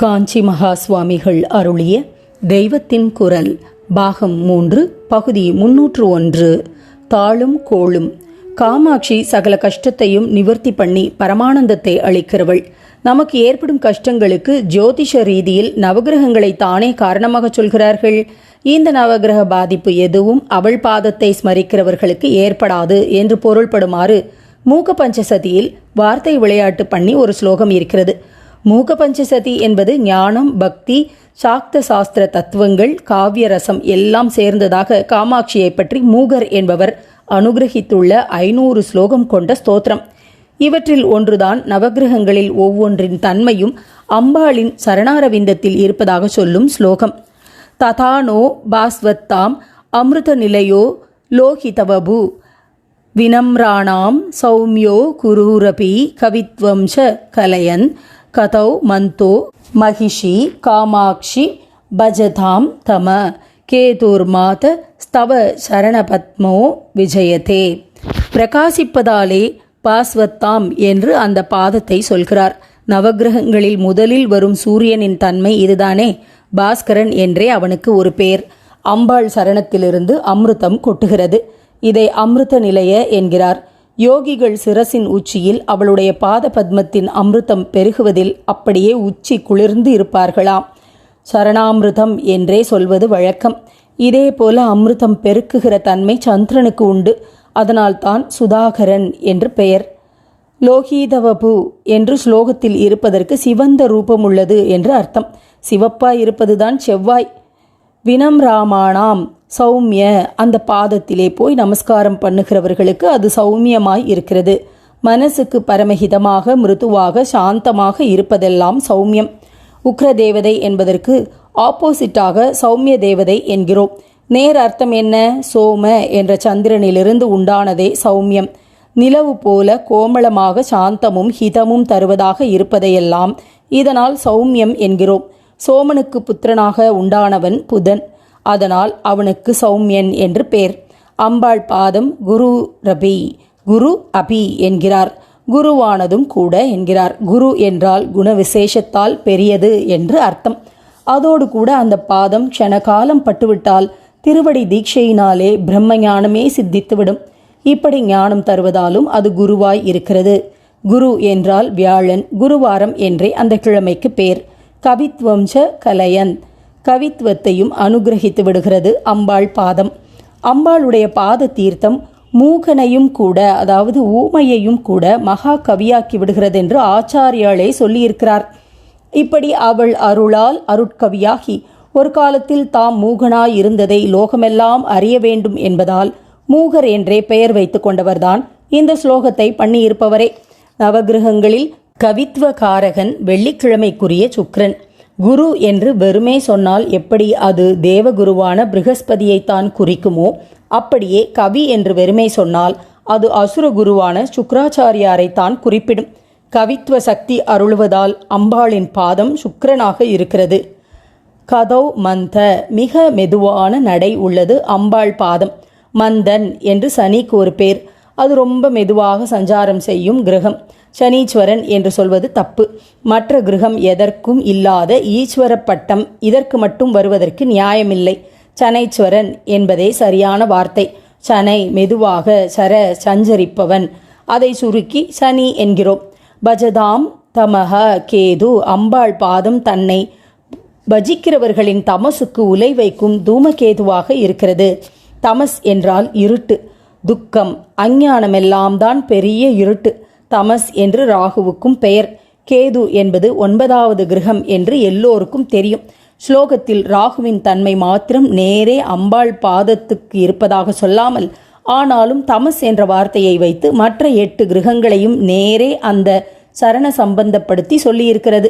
காஞ்சி மகா சுவாமிகள் அருளிய தெய்வத்தின் குரல் பாகம் மூன்று பகுதி முன்னூற்று ஒன்று. தாளும் கோளும். காமாட்சி சகல கஷ்டத்தையும் நிவர்த்தி பண்ணி பரமானந்தத்தை அளிக்கிறவள். நமக்கு ஏற்படும் கஷ்டங்களுக்கு ஜோதிஷ ரீதியில் நவகிரகங்களை தானே காரணமாக சொல்கிறார்கள். இந்த நவகிரக பாதிப்பு எதுவும் அவள் பாதத்தை ஸ்மரிக்கிறவர்களுக்கு ஏற்படாது என்று பொருள்படுமாறு மூக்க பஞ்சசதியில் வார்த்தை விளையாட்டு பண்ணி ஒரு ஸ்லோகம் இருக்கிறது. மூக பஞ்சசதி என்பது ஞானம் பக்தி சாக்த சாஸ்திர தத்துவங்கள் காவிய ரசம் எல்லாம் சேர்ந்ததாக காமாட்சியை பற்றி மூகர் என்பவர் அனுகிரகித்துள்ள ஐநூறு ஸ்லோகம் கொண்ட ஸ்தோத்திரம். இவற்றில் ஒன்றுதான் நவகிரகங்களில் ஒவ்வொன்றின் தன்மையும் அம்பாளின் சரணாரவிந்தத்தில் இருப்பதாக சொல்லும் ஸ்லோகம். ததானோ பாஸ்வத்தாம் அமிர்த நிலையோ லோகிதவபு வினம்ராணாம் சௌமியோ குரூரபி கவித்வம் ச கலயன் கதௌ மந்தோ மகிஷி காமாட்சி பஜதாம் தம கேதுர்மாத ஸ்தவ சரணபத்மோ விஜயதே. பிரகாசிப்பதாலே பாஸ்வத்தாம் என்று அந்த பாதத்தை சொல்கிறார். நவகிரகங்களில் முதலில் வரும் சூரியனின் தன்மை இதுதானே. பாஸ்கரன் என்றே அவனுக்கு ஒரு பேர். அம்பாள் சரணத்திலிருந்து அமிர்தம் கொட்டுகிறது. இதை அமிர்த நிலைய என்கிறார். யோகிகள் சிரசின் உச்சியில் அவளுடைய பாத பத்மத்தின் அமிர்தம் பெருகுவதில் அப்படியே உச்சி குளிர்ந்து இருப்பார்களாம். சரணாமிர்தம் என்றே சொல்வது வழக்கம். இதே போல அமிர்தம் பெருக்குகிற தன்மை சந்திரனுக்கு உண்டு. அதனால்தான் சுதாகரன் என்று பெயர். லோகீதவபு என்று ஸ்லோகத்தில் இருப்பதற்கு சிவந்த ரூபம் உள்ளது என்று அர்த்தம். சிவப்பாய் இருப்பதுதான் செவ்வாய். வினம் ராமானாம். சௌமிய அந்த பாதத்திலே போய் நமஸ்காரம் பண்ணுகிறவர்களுக்கு அது சௌமியமாய் இருக்கிறது. மனசுக்கு பரமஹிதமாக மிருதுவாக சாந்தமாக இருப்பதெல்லாம் சௌமியம். உக்ர தேவதை என்பதற்கு ஆப்போசிட்டாக சௌமிய தேவதை என்கிறோம். நேர் அர்த்தம் என்ன? சோம என்ற சந்திரனிலிருந்து உண்டானதே சௌமியம். நிலவு போல கோமளமாக சாந்தமும் ஹிதமும் தருவதாக இருப்பதையெல்லாம் இதனால் சௌமியம் என்கிறோம். சோமனுக்கு புத்திரனாக உண்டானவன் புதன். அதனால் அவனுக்கு சௌமியன் என்று பெயர் அம்பாள் பாதம் குரு ரபி குரு அபி என்கிறார். குருவானதும் கூட என்கிறார். குரு என்றால் குண விசேஷத்தால் பெரியது என்று அர்த்தம். அதோடு கூட அந்த பாதம் க்ஷணகாலம் பட்டுவிட்டால் திருவடி தீட்சையினாலே பிரம்ம ஞானமே சித்தித்துவிடும். இப்படி ஞானம் தருவதாலும் அது குருவாய் இருக்கிறது. குரு என்றால் வியாழன் குருவாரம் என்றே அந்த கிழமைக்கு பேர். கவித்வம்ச கலையன். கவித்துவத்தையும் அனுகிரகித்து விடுகிறது அம்பாள் பாதம். அம்பாளுடைய பாத தீர்த்தம் மூகனையும் கூட அதாவது ஊமையையும் கூட மகா கவியாக்கி விடுகிறது என்று ஆச்சாரியாளே சொல்லியிருக்கிறார். இப்படி அவள் அருளால் அருட்கவியாகி ஒரு காலத்தில் தாம் மூகனாய் இருந்ததை லோகமெல்லாம் அறிய வேண்டும் என்பதால் மூகர் என்றே பெயர் வைத்து கொண்டவர்தான் இந்த ஸ்லோகத்தை பண்ணியிருப்பவரே. நவகிரகங்களில் கவித்வகாரகன் வெள்ளிக்கிழமைக்குரிய சுக்ரன். குரு என்று வெறுமே சொன்னால் எப்படி அது தேவகுருவான பிருகஸ்பதியைத்தான் குறிக்குமோ? அப்படியே கவி என்று வெறுமே சொன்னால் அது அசுர குருவான சுக்கராச்சாரியாரைத்தான் குறிப்பிடும். கவித்துவ சக்தி அருளுவதால் அம்பாளின் பாதம் சுக்கரனாக இருக்கிறது. கதவ் மந்த மிக மெதுவான நடை உள்ளது அம்பாள் பாதம். மந்தன் என்று சனிக்கு ஒரு பேர் அது ரொம்ப மெதுவாக சஞ்சாரம் செய்யும் கிரகம். சனீஸ்வரன் என்று சொல்வது தப்பு. மற்ற கிரகம் எதற்கும் இல்லாத ஈஸ்வர பட்டம் இதற்கு மட்டும் வருவதற்கு நியாயமில்லை. சனைஸ்வரன் என்பதே சரியான வார்த்தை. சனை மெதுவாக சர சஞ்சரிப்பவன். அதை சுருக்கி சனி என்கிறோம். பஜதாம் தமக கேது அம்பாள் பாதம் தன்னை பஜிக்கிறவர்களின் தமசுக்கு உலை வைக்கும் தூமகேதுவாக இருக்கிறது. தமஸ் என்றால் இருட்டு. துக்கம் அஞ்ஞானமெல்லாம் தான் பெரிய இருட்டு. தமஸ் என்று ராகுவுக்கும் பெயர். கேது என்பது ஒன்பதாவது கிரகம் என்று எல்லோருக்கும் தெரியும். ஸ்லோகத்தில் ராகுவின் தன்மை மாத்திரம் நேரே அம்பாள் பாதத்துக்கு இருப்பதாக சொல்லாமல் ஆனாலும் தமஸ் என்ற வார்த்தையை வைத்து மற்ற எட்டு கிரகங்களையும் நேரே அந்த சரண சம்பந்தப்படுத்தி சொல்லியிருக்கிறது.